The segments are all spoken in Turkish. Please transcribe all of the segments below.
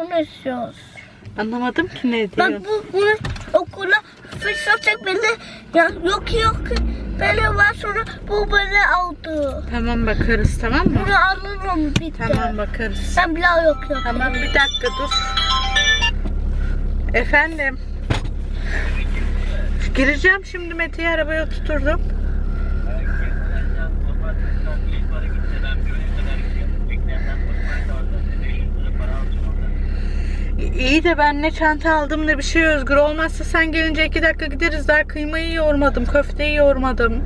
Bunu istiyoruz. Anlamadım ki ne Bak diyor. bu bunu okula fırsatık beni ya yok yok beni var sonra bu beni aldı. Tamam bakarız tamam mı? Bunu alırım bir de. Tamam bakarız. Sen bile yok yok. Tamam bir dakika dur. Efendim. Gireceğim şimdi Mete'yi arabaya oturturdum. İyi de ben ne çanta aldım ne bir şey Özgür. Olmazsa sen gelince iki dakika gideriz. Daha kıymayı yoğurmadım, köfteyi yoğurmadım.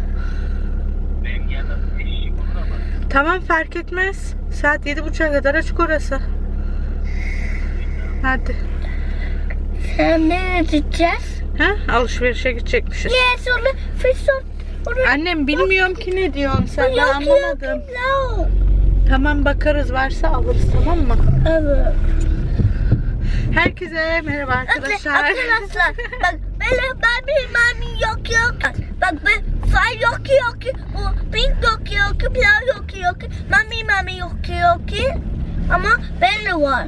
Tamam fark etmez. Saat yedi buçuğa kadar açık orası. Hadi. Sen ne gideceğiz? Ha? Alışverişe gidecekmişiz. Ne sonra fırsat. Annem bilmiyorum ki ne diyorsun sen ben yok yok anlamadım. yok. Tamam bakarız varsa alırız tamam mı? Evet. Herkese merhaba arkadaşlar. Arkadaşlar bak böyle ben bir mami yok yok. Bak ben fay yok yok. Bu pink yok yok. Pilav yok yok. Mami mami yok yok. Ama ben de var.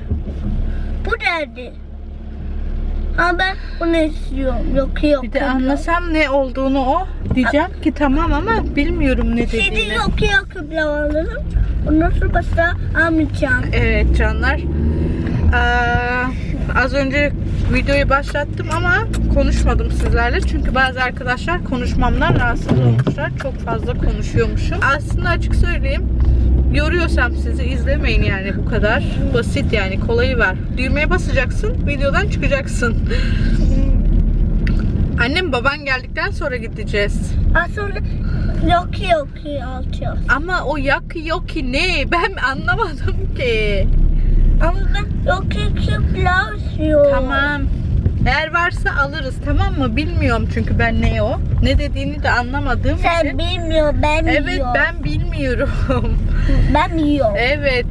Bu derdi. Ama ben bunu istiyorum. Yok yok. Bir de anlasam ne olduğunu o diyeceğim ki tamam ama bilmiyorum ne dediğini. yok yok pilav alırım. Ondan sonra başka almayacağım. Evet canlar. Ee, az önce videoyu başlattım ama konuşmadım sizlerle. Çünkü bazı arkadaşlar konuşmamdan rahatsız olmuşlar. Çok fazla konuşuyormuşum. Aslında açık söyleyeyim. Yoruyorsam sizi izlemeyin yani bu kadar. Basit yani kolayı var. Düğmeye basacaksın, videodan çıkacaksın. Annem baban geldikten sonra gideceğiz. Az sonra yok yok alacağız. Ama o yak yok ki ne? Ben anlamadım ki. Ama ben pilav istiyorum. Tamam. Eğer varsa alırız tamam mı? Bilmiyorum çünkü ben ne o. Ne dediğini de anlamadığım Sen için. bilmiyorsun ben Evet yiyorum. ben bilmiyorum. Ben yiyorum. evet.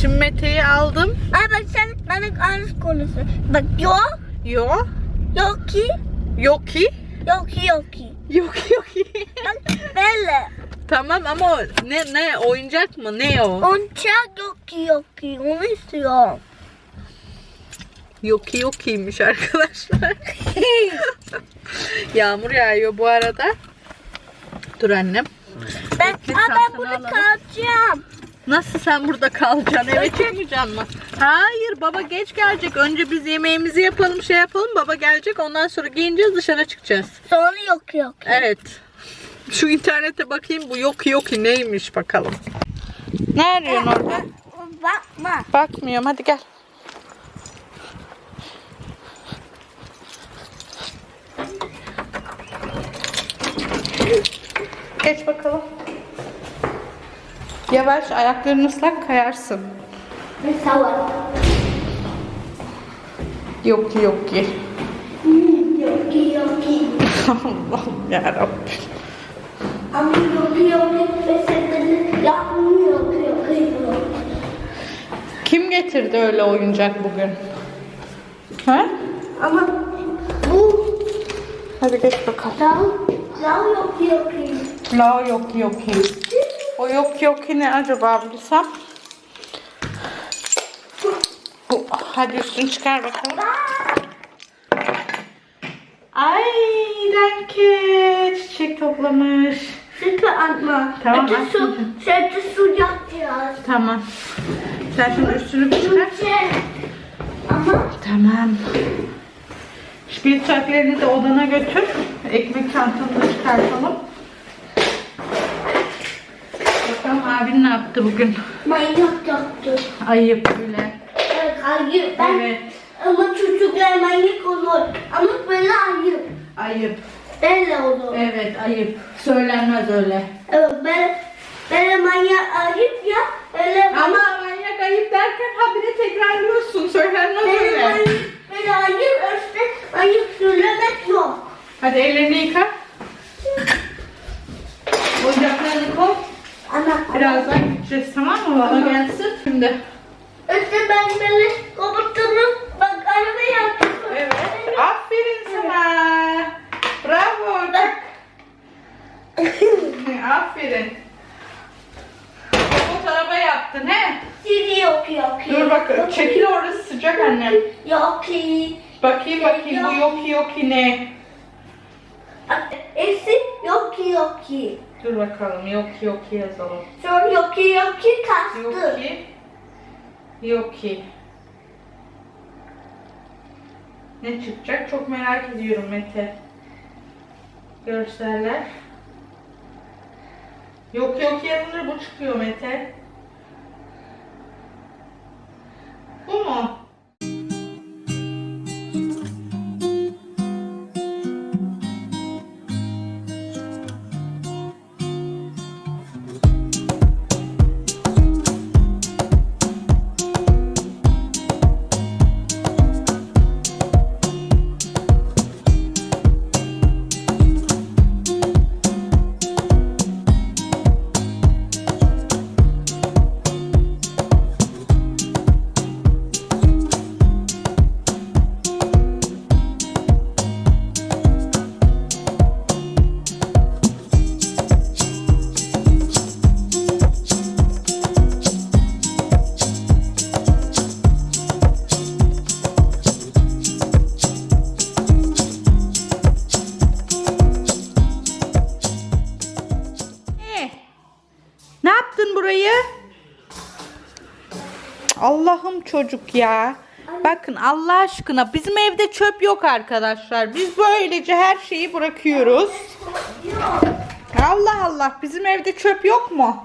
Şimdi Mete'yi aldım. Ay bak sen bana aynı konusu. Bak yok Yo. yok ki Yok ki. yok ki yok ki. Yok yok ki. Bak böyle. Tamam ama o ne ne oyuncak mı? Ne o? Oyuncak yok ki yok ki. Onu istiyorum. Yok ki yok kiymiş arkadaşlar. Yağmur yağıyor bu arada. Dur annem. ben, Bekle, Aa, ben çantanı burada alalım. kalacağım. Nasıl sen burada kalacaksın? Eve çıkmayacaksın mı? Hayır baba geç gelecek. Önce biz yemeğimizi yapalım şey yapalım. Baba gelecek ondan sonra giyineceğiz dışarı çıkacağız. Sonra yok yok. Evet. Şu internete bakayım bu yok yok neymiş bakalım. Ne arıyorsun orada? Bakma. Bakmıyorum hadi gel. Geç bakalım. Yavaş ayakların ıslak kayarsın. Yok ki yok ki. Yok ki yok ki. Allah'ım yarabbim. Ve yapmıyor. Kim getirdi öyle oyuncak bugün? Ha? Ama bu Hadi geç bakalım. lav, lav yok yok ki. La yok yok. O yok yok ne acaba bilsem. Bu, hadi üstünü çıkar bakalım. Ay danke çiçek toplamış. Sütü atma. Tamam, Sütü su, atmayacağım. sütü su yapacağız. Tamam. Sen şimdi üstünü bir çıkar. Ama Tamam. Spielzeuglerini de odana götür. Ekmek çantanı da çıkartalım. Bakalım abin ne yaptı bugün? manyak yaptı. Ayıp bile. Evet, hayır. Ben, Evet. Ama çocuklar manyak olur. Ama böyle hayır. Ayıp. Böyle olur. Evet ayıp. Söylenmez öyle. Evet, ben, böyle manyak ayıp ya. Öyle Ama manyak ayıp derken habire tekrarlıyorsun. Söylenmez böyle öyle. manyak, böyle ayıp işte ayıp söylemek yok. Hadi ellerini yıka. Oyuncaklarını koy. Ama Birazdan gideceğiz tamam mı? Baba gelsin. Şimdi İşte ben böyle komutanım. Bak araba yaptım. Evet. Aferin sana. Bravo. Bak. Aferin. Robot araba yaptın he? Siri yok yok. Dur bak çekil orası sıcak annem. Yok ki. Bakayım bakayım bu yok ki yok ki ne? Esi yok ki yok ki. Dur bakalım yok ki yok ki yazalım. Sonra yok ki yok ki Yok kastı. ki. Yok ki. Ne çıkacak çok merak ediyorum Mete. Görseller. Yok yok yazılır bu çıkıyor Mete. Bu mu? Çocuk ya. Bakın Allah aşkına bizim evde çöp yok arkadaşlar. Biz böylece her şeyi bırakıyoruz. Allah Allah bizim evde çöp yok mu?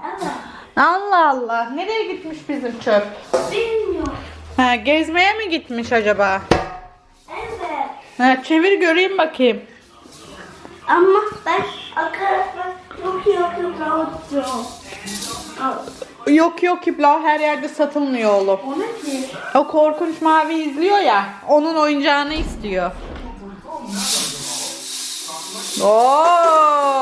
Allah Allah nereye gitmiş bizim çöp? Bilmiyorum. Ha, gezmeye mi gitmiş acaba? Evet. Ha, çevir göreyim bakayım. Ama ben arkadaşlar yok yok yok yok. Yok İbla her yerde satılmıyor oğlum. O ne ki? O korkunç mavi izliyor ya. Onun oyuncağını istiyor. Oo!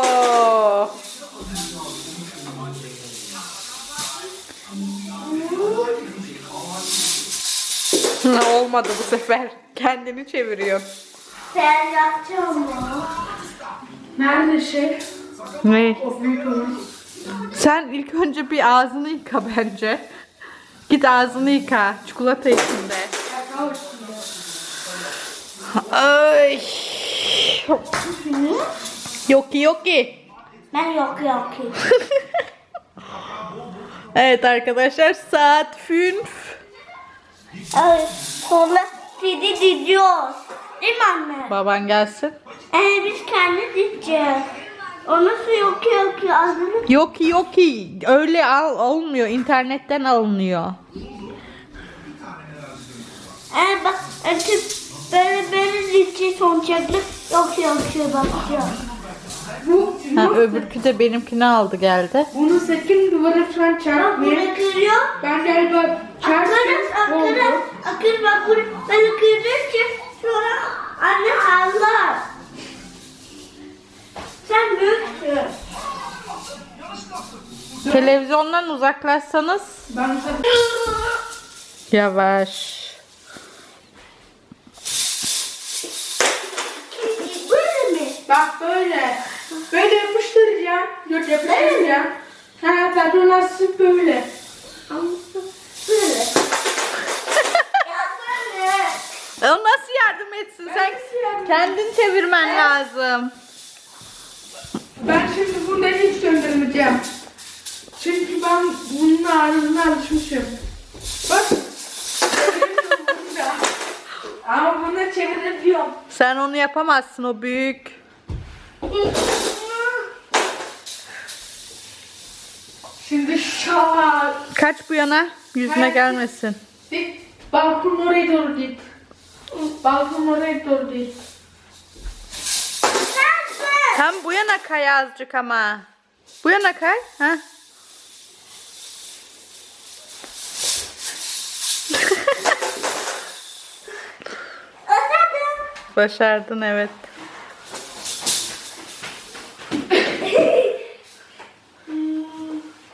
Olmadı bu sefer. Kendini çeviriyor. Ben yapacağım mı? Nerede şey? Ne? O büyük olan. Sen ilk önce bir ağzını yıka bence. Git ağzını yıka. Çikolata içinde. Ay. Yoki yoki. Ben yok yok ki. Evet arkadaşlar saat fünf. Evet. Sonra sizi diziyoruz. Değil mi anne? Baban gelsin. Ee, biz kendi dizeceğiz. O nasıl yok yok ki adını? Yoki yoki. Öyle al olmuyor. İnternetten alınıyor. Ee, bak açıp böyle böyle dizeceğiz sonuçta. Yok yok yok bakacağım. Bu, Ha, bu öbürkü de benimkini aldı geldi. bunu sakın duvara falan Bak çarpmayın. bunu kırıyor. Ben galiba Akırız çarptım. akırız. Oldu. Akır bak bunu böyle kırdıkça sonra anne ağlar. Televizyondan uzaklaşsanız. Ben Yavaş. Böyle mi? bak böyle. Böyle yapıştıracağım. Yok yapıştıracağım. Ha tabii nasıl böyle. Böyle. O nasıl yardım etsin? Sen kendin çevirmen lazım. Ben şimdi bundan hiç döndürmeyeceğim. Çünkü ben bunun ağrına alışmışım. Bak. Ama bunu çevirebiliyorum. Sen onu yapamazsın o büyük. Şimdi şak. Kaç bu yana? Yüzüne gelmesin. Git. Balkon oraya doğru git. Balkon oraya doğru git. Tam bu yana kay azıcık ama. Bu yana kay. Ha? Başardın evet.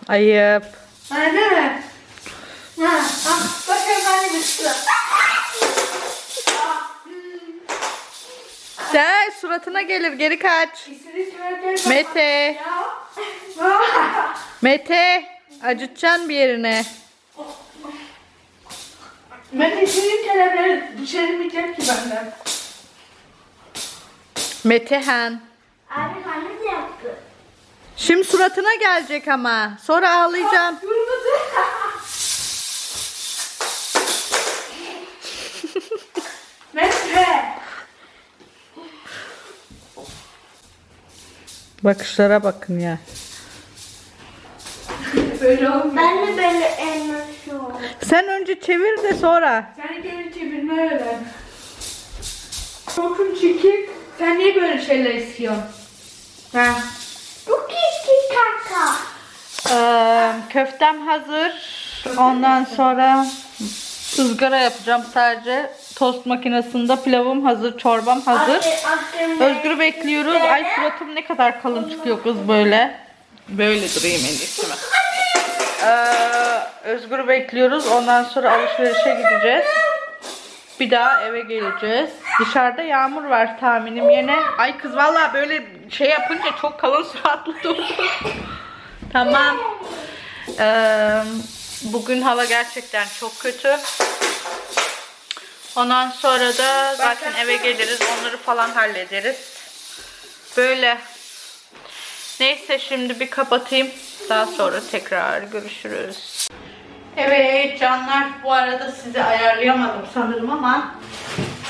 Ayıp. Anne. Ha, ah, bak efendim üstü. Gel suratına gelir geri kaç. Mete. Mete. Acıtacaksın bir yerine. Ben istediğim kelimleri düşürmeyecek ki benden. Metehan. Abi anne de yaptı. Şimdi suratına gelecek ama. Sonra ağlayacağım. Kırmızı. Mete. Bakışlara bakın ya. Böyle olmuyor. Ben de böyle elması Sen önce çevir de sonra. Sen önce çevirme öğren. Korkun çekik. Sen niye böyle şeyler istiyorsun? Ha. Bu kiki kaka. Ee, köftem hazır. Ondan sonra ızgara yapacağım sadece. Tost makinesinde pilavım hazır, çorbam hazır. Özgür'ü bekliyoruz. Ay suratım ne kadar kalın çıkıyor kız böyle. Böyle durayım mi? Ee, Özgür'ü bekliyoruz. Ondan sonra alışverişe gideceğiz. Bir daha eve geleceğiz. Dışarıda yağmur var tahminim yine. Ay kız vallahi böyle şey yapınca çok kalın suratlı durdu. tamam. Ee, bugün hava gerçekten çok kötü. Ondan sonra da zaten eve geliriz. Onları falan hallederiz. Böyle. Neyse şimdi bir kapatayım. Daha sonra tekrar görüşürüz. Evet canlar bu arada sizi ayarlayamadım sanırım ama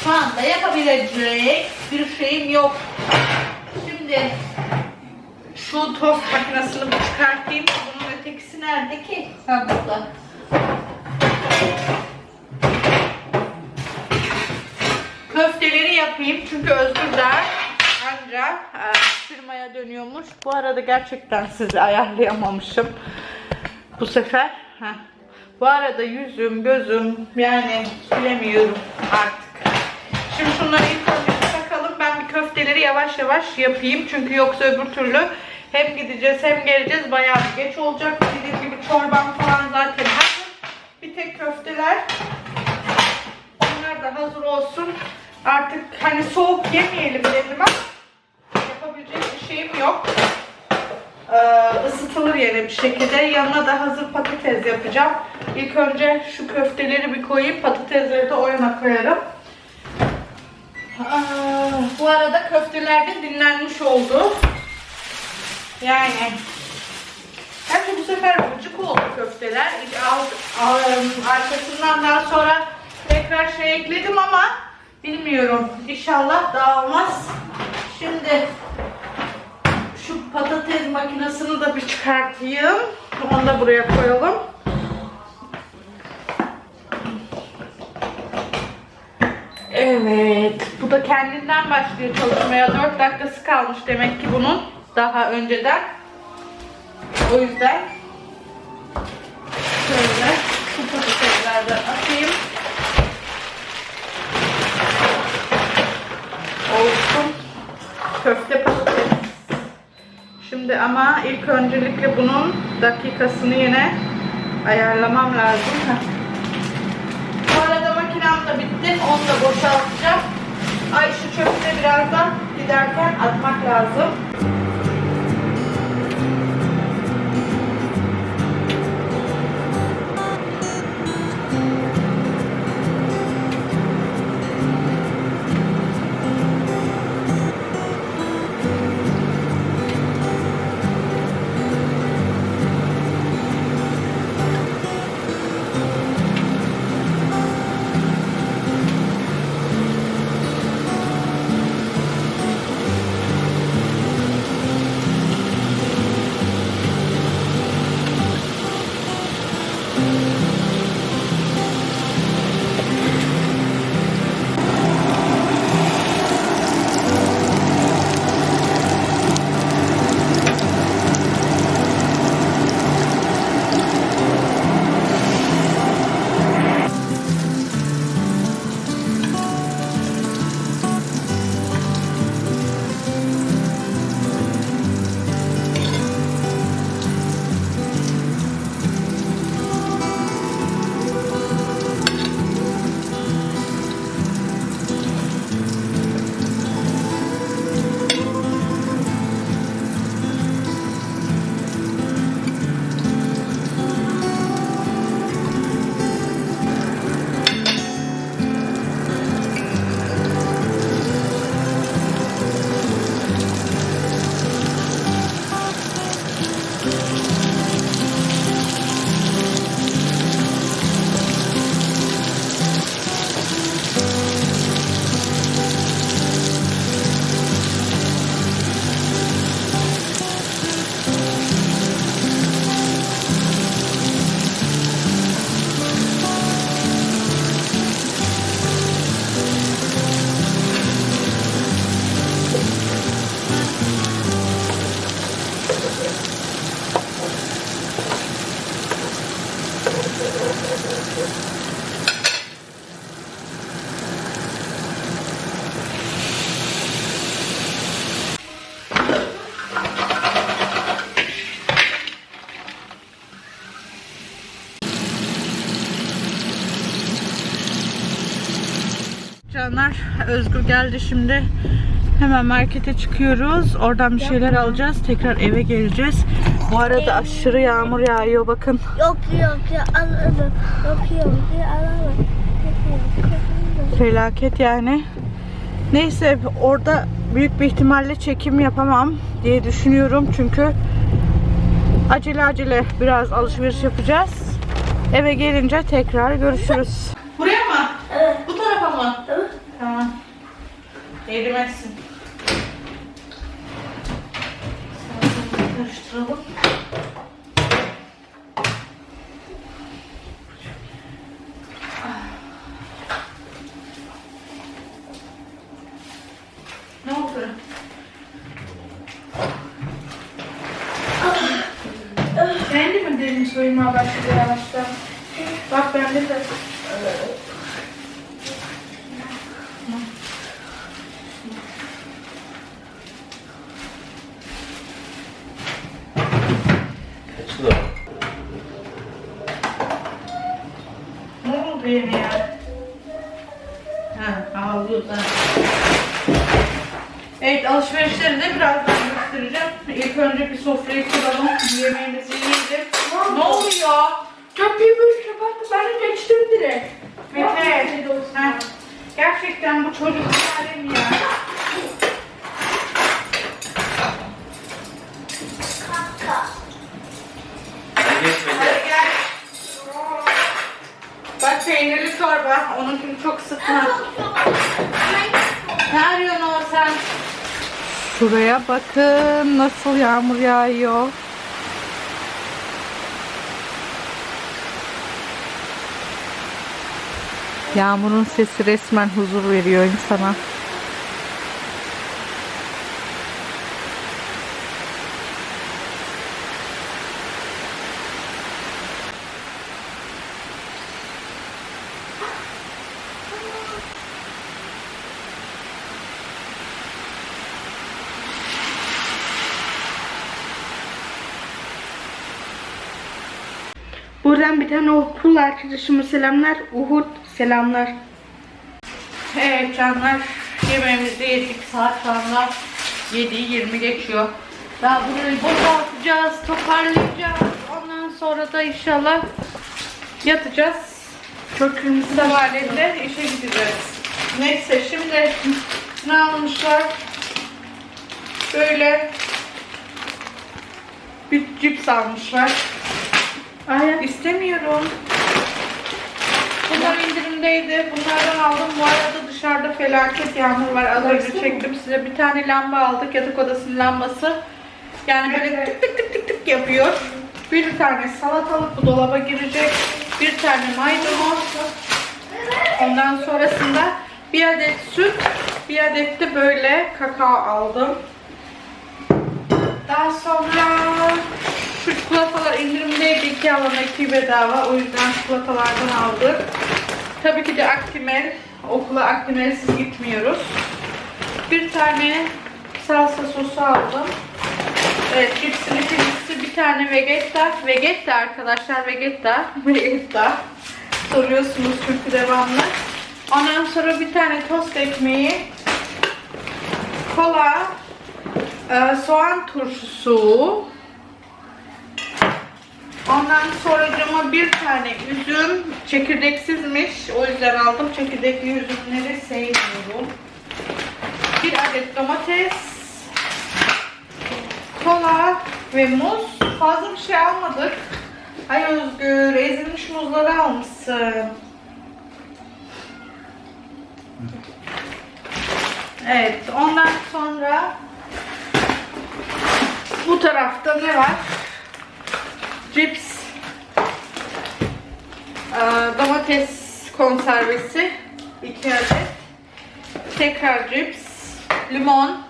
şu anda yapabilecek bir şeyim yok. Şimdi şu tost makinesini bir çıkartayım. Bunun ötekisi nerede ki? Ha yapayım çünkü Özgür de anca e, firmaya dönüyormuş. Bu arada gerçekten sizi ayarlayamamışım bu sefer. Heh. Bu arada yüzüm, gözüm yani bilemiyorum artık. Şimdi şunları bir takalım. Ben bir köfteleri yavaş yavaş yapayım. Çünkü yoksa öbür türlü hem gideceğiz hem geleceğiz. Bayağı geç olacak. Dediğim gibi çorbam falan zaten hazır. Bir tek köfteler. Bunlar da hazır olsun. Artık hani soğuk yemeyelim dedim ama yapabilecek bir şeyim yok. Ee, ısıtılır yine bir şekilde. Yanına da hazır patates yapacağım. İlk önce şu köfteleri bir koyayım. Patatesleri de o koyarım. Aa, bu arada köfteler de dinlenmiş oldu. Yani Gerçi bu sefer gıcık oldu köfteler. Arkasından daha sonra tekrar şey ekledim ama bilmiyorum. İnşallah dağılmaz. Şimdi şu patates makinesini de bir çıkartayım. Onu da buraya koyalım. Evet. Bu da kendinden başlıyor çalışmaya. 4 dakikası kalmış demek ki bunun. Daha önceden. O yüzden şöyle şu patateslerden atayım. Olsun. Köfte patates. Şimdi ama ilk öncelikle bunun dakikasını yine ayarlamam lazım. Bu arada makinem de bitti. Onu da boşaltacağım. Ay şu çöpü de birazdan giderken atmak lazım. Geldi şimdi. Hemen markete çıkıyoruz. Oradan bir şeyler alacağız. Tekrar eve geleceğiz. Bu arada aşırı yağmur yağıyor bakın. Yok yok yok alalım. Yok yok yok alalım. Felaket yani. Neyse orada büyük bir ihtimalle çekim yapamam diye düşünüyorum. Çünkü acele acele biraz alışveriş yapacağız. Eve gelince tekrar görüşürüz. Buraya mı? Evet. Bu tarafa mı? Evet. Tamam. Erimezsin. Karıştıralım. Ne oldu? Sen de mi derin soyunmaya başladı yavaştan? Bak bende de. Ne oldu yine ya? Ha, havlu da. Evet, alışverişleri de birazdan göstereceğim. İlk önce bir sofrayı kuralım, yemeğimizi yiyelim. Ne oluyor? Kapıyı böyle kapattı. Ben de geçtim direkt. Mete, ha, gerçekten bu çocuk halim ya. Hadi gel. Bak peynirli çorba, onunkini çok sıkma. Ne arıyorsun o sen? Şuraya bakın nasıl yağmur yağıyor. Yağmurun sesi resmen huzur veriyor insana. Buradan bir tane okul arkadaşıma selamlar. Uhud selamlar. Evet canlar yemeğimizi yedik saat şu anda 7.20 geçiyor. Daha burayı boşaltacağız, toparlayacağız. Ondan sonra da inşallah yatacağız. Kökümüzü de Sabahleyin işe gideceğiz. Neyse şimdi ne almışlar? Böyle bir cips almışlar. Aynen. İstemiyorum. Bunlar indirimdeydi. Bunlardan aldım. Bu arada dışarıda felaket yağmur var. Az önce çektim size. Bir tane lamba aldık. Yatak odasının lambası. Yani böyle tık tık tık tık tık yapıyor. Bir tane salatalık bu dolaba girecek. Bir tane maydanoz. Ondan sonrasında bir adet süt, bir adet de böyle kakao aldım. Daha sonra şu çikolatalar indirimdeydi. İki alana iki bedava. O yüzden çikolatalardan aldık. Tabii ki de Aktimel. Okula Aktimel'siz gitmiyoruz. Bir tane salsa sosu aldım. Evet, cipsin ikincisi bir tane Vegetta. Vegetta arkadaşlar, Vegetta. Vegetta. Soruyorsunuz çünkü devamlı. Ondan sonra bir tane tost ekmeği. Kola. Ee, soğan turşusu. Ondan sonra bir tane üzüm. Çekirdeksizmiş. O yüzden aldım. Çekirdekli üzümleri sevmiyorum. Bir adet domates. Kola ve muz. Fazla bir şey almadık. Ay Özgür, ezilmiş muzları almışsın. Evet, ondan sonra bu tarafta ne var? Cips, Ee, domates konservesi, 2 adet, tekrar cips, limon,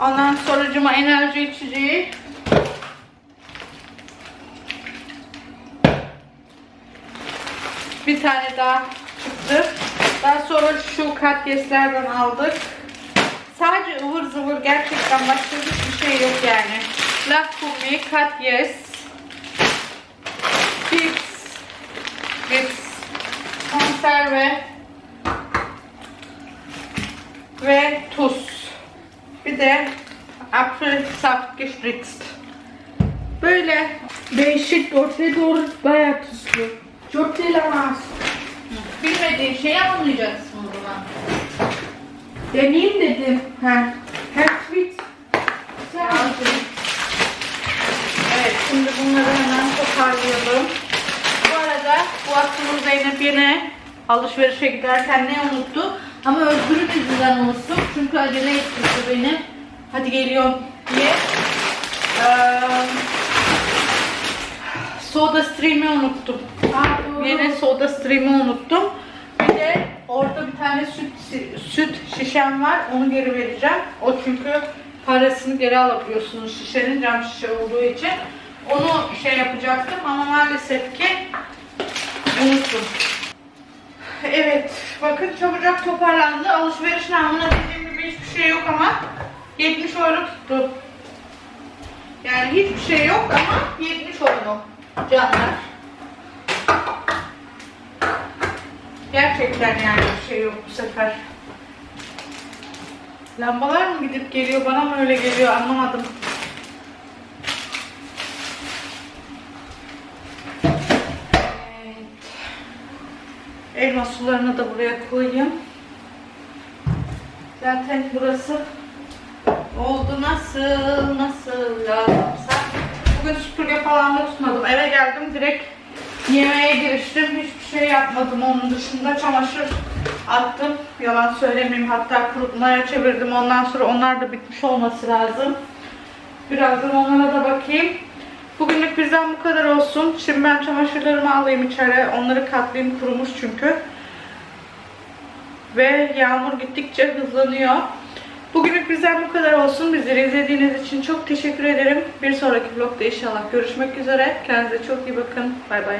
ondan sonracıma enerji içeceği, bir tane daha çıktı. Daha sonra şu katyeslerden aldık. Sadece ıvır zıvır gerçekten başka hiçbir şey yok yani. Lakumi, Cut Yes, Chips, Chips, konserve ve tuz. Bir de Apfelsaft gespritzt. Böyle değişik dörtlü doğru bayağı tuzlu. Dörtlü lamaz. Bilmediğin şeyi anlayacaksın o zaman. Deneyim dedim. Ha. Her tweet. Sen şimdi bunları hemen toparlayalım. Bu arada bu aklımı Zeynep yine alışverişe giderken ne unuttu? Ama Özgür'ün yüzünden unuttum. Çünkü acele ettirdi beni. Hadi geliyorum diye. Ee, soda stream'i unuttum. Aa. Yine soda stream'i unuttum. Bir de orada bir tane süt süt şişem var. Onu geri vereceğim. O çünkü parasını geri alabiliyorsunuz şişenin cam şişe olduğu için. Onu şey yapacaktım ama maalesef ki unuttum. Evet, bakın çabucak toparlandı. Alışveriş namına dediğim gibi hiçbir şey yok ama 70 euro tuttu. Yani hiçbir şey yok ama 70 euro canlar. Gerçekten yani bir şey yok bu sefer. Lambalar mı gidip geliyor bana mı öyle geliyor anlamadım. Evet. Elma sularını da buraya koyayım. Zaten burası oldu nasıl nasıl lazımsa. Bugün süpürge falan da tutmadım. Eve geldim direkt yemeğe giriştim. Hiçbir şey yapmadım onun dışında. Çamaşır attım. Yalan söylemeyeyim. Hatta kurutmaya çevirdim. Ondan sonra onlar da bitmiş olması lazım. Birazdan onlara da bakayım. Bugünlük bizden bu kadar olsun. Şimdi ben çamaşırlarımı alayım içeri. Onları katlayayım. Kurumuş çünkü. Ve yağmur gittikçe hızlanıyor. Bugünlük bizden bu kadar olsun. Bizleri izlediğiniz için çok teşekkür ederim. Bir sonraki vlogda inşallah görüşmek üzere. Kendinize çok iyi bakın. Bay bay.